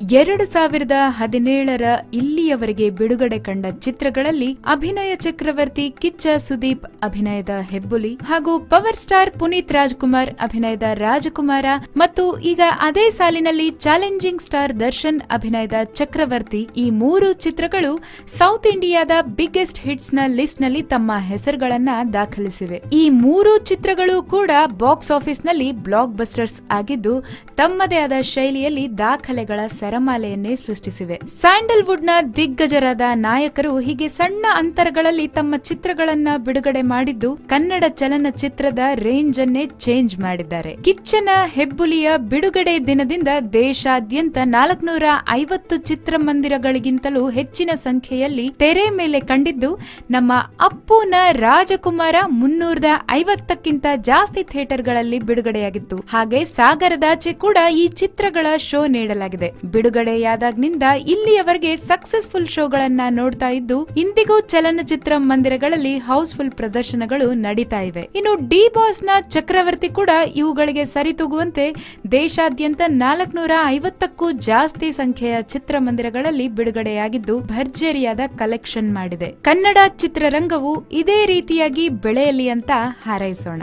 ಎರಡು ಸಾವಿರದ ಹದಿನೇಳರ ಇಲ್ಲಿಯವರೆಗೆ ಬಿಡುಗಡೆ ಕಂಡ ಚಿತ್ರಗಳಲ್ಲಿ ಅಭಿನಯ ಚಕ್ರವರ್ತಿ ಕಿಚ್ಚ ಸುದೀಪ್ ಅಭಿನಯದ ಹೆಬ್ಬುಲಿ ಹಾಗೂ ಪವರ್ ಸ್ಟಾರ್ ಪುನೀತ್ ರಾಜ್ಕುಮಾರ್ ಅಭಿನಯದ ರಾಜಕುಮಾರ ಮತ್ತು ಈಗ ಅದೇ ಸಾಲಿನಲ್ಲಿ ಚಾಲೆಂಜಿಂಗ್ ಸ್ಟಾರ್ ದರ್ಶನ್ ಅಭಿನಯದ ಚಕ್ರವರ್ತಿ ಈ ಮೂರು ಚಿತ್ರಗಳು ಸೌತ್ ಇಂಡಿಯಾದ ಬಿಗ್ಗೆಸ್ಟ್ ಹಿಟ್ಸ್ನ ಲಿಸ್ಟ್ನಲ್ಲಿ ತಮ್ಮ ಹೆಸರುಗಳನ್ನ ದಾಖಲಿಸಿವೆ. ಈ ಮೂರು ಚಿತ್ರಗಳು ಕೂಡ ಬಾಕ್ಸ್ ಆಫೀಸ್ನಲ್ಲಿ ಬ್ಲಾಕ್ ಬಸ್ಟರ್ಸ್ ಆಗಿದ್ದು ತಮ್ಮದೇ ಆದ ಶೈಲಿಯಲ್ಲಿ ದಾಖಲೆಗಳ ಸರಮಾಲೆಯನ್ನೇ ಸೃಷ್ಟಿಸಿವೆ. ಸ್ಯಾಂಡಲ್ವುಡ್ನ ದಿಗ್ಗಜರಾದ ನಾಯಕರು ಹೀಗೆ ಸಣ್ಣ ಅಂತರಗಳಲ್ಲಿ ತಮ್ಮ ಚಿತ್ರಗಳನ್ನ ಬಿಡುಗಡೆ ಮಾಡಿದ್ದು ಕನ್ನಡ ಚಲನಚಿತ್ರದ ರೇಂಜ್ ಅನ್ನೇ ಚೇಂಜ್ ಮಾಡಿದ್ದಾರೆ. ಕಿಚ್ಚನ ಹೆಬ್ಬುಲಿಯ ಬಿಡುಗಡೆ ದಿನದಿಂದ ದೇಶಾದ್ಯಂತ ನಾಲ್ಕನೂರ ಐವತ್ತು ಚಿತ್ರಮಂದಿರಗಳಿಗಿಂತಲೂ ಹೆಚ್ಚಿನ ಸಂಖ್ಯೆಯಲ್ಲಿ ತೆರೆ ಮೇಲೆ ಕಂಡಿದ್ದು, ನಮ್ಮ ಅಪ್ಪುನ ರಾಜಕುಮಾರ ಮುನ್ನೂರದ ಐವತ್ತಕ್ಕಿಂತ ಜಾಸ್ತಿ ಥಿಯೇಟರ್ಗಳಲ್ಲಿ ಬಿಡುಗಡೆಯಾಗಿತ್ತು. ಹಾಗೆ ಸಾಗರದಾಚೆ ಕೂಡ ಈ ಚಿತ್ರಗಳ ಶೋ ನೀಡಲಾಗಿದೆ. ಬಿಡುಗಡೆಯಾದಾಗ್ನಿಂದ ಇಲ್ಲಿಯವರೆಗೆ ಸಕ್ಸಸ್ಫುಲ್ ಶೋಗಳನ್ನ ನೋಡ್ತಾ ಇದ್ದು, ಇಂದಿಗೂ ಚಲನಚಿತ್ರ ಮಂದಿರಗಳಲ್ಲಿ ಹೌಸ್ಫುಲ್ ಪ್ರದರ್ಶನಗಳು ನಡೀತಾ ಇವೆ. ಇನ್ನು ಡಿ ಬಾಸ್ನ ಚಕ್ರವರ್ತಿ ಕೂಡ ಇವುಗಳಿಗೆ ಸರಿತೂಗುವಂತೆ ದೇಶಾದ್ಯಂತ ನಾಲ್ಕನೂರ ಐವತ್ತಕ್ಕೂ ಜಾಸ್ತಿ ಸಂಖ್ಯೆಯ ಚಿತ್ರಮಂದಿರಗಳಲ್ಲಿ ಬಿಡುಗಡೆಯಾಗಿದ್ದು, ಭರ್ಜರಿಯಾದ ಕಲೆಕ್ಷನ್ ಮಾಡಿದೆ. ಕನ್ನಡ ಚಿತ್ರರಂಗವು ಇದೇ ರೀತಿಯಾಗಿ ಬೆಳೆಯಲಿ ಅಂತ ಹಾರೈಸೋಣ.